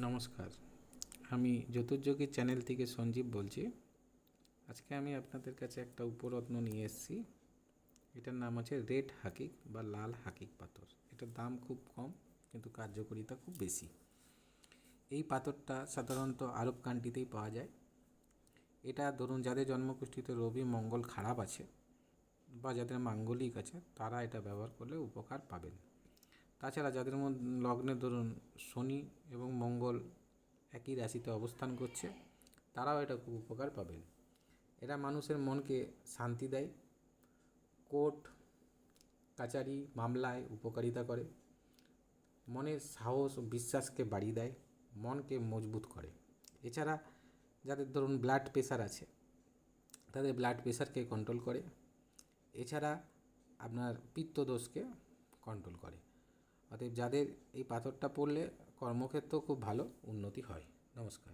নমস্কার। আমি জ্যোতির্যোগী চ্যানেল থেকে সঞ্জীব বলছি। আজকে আমি আপনাদের কাছে একটা উপরত্ন নিয়ে এসেছি। এটার নাম হচ্ছে রেড হাকিক বা লাল হাকিক পাথর। এটার দাম খুব কম, কিন্তু কার্যকারিতা খুব বেশি। এই পাথরটা সাধারণত আরব কান্ট্রিতেই পাওয়া যায়। এটা ধরুন, যাদের জন্মকুষ্ঠিতে রবি, মঙ্গল খারাপ আছে বা যাদের মাঙ্গলিক আছে, তারা এটা ব্যবহার করলে উপকার পাবেন। তাছাড়া যাদের মধ্যে লগ্নে ধরুন শনি এবং মঙ্গল একই রাশিতে অবস্থান করছে, তারাও এটা খুব উপকার পাবেন। এরা মানুষের মনকে শান্তি দেয়, কোর্ট, কাচারি, মামলায় উপকারিতা করে, মনের সাহস ও বিশ্বাসকে বাড়িয়ে দেয়, মনকে মজবুত করে। এছাড়া যাদের ধরুন ব্লাড প্রেশার আছে, তাদের ব্লাড প্রেশারকে কন্ট্রোল করে। এছাড়া আপনার পিত্তদোষকে কন্ট্রোল করে। অতএব যাদের এই পাথরটা পড়লে কর্মক্ষেত্রেও খুব ভালো উন্নতি হয়। নমস্কার।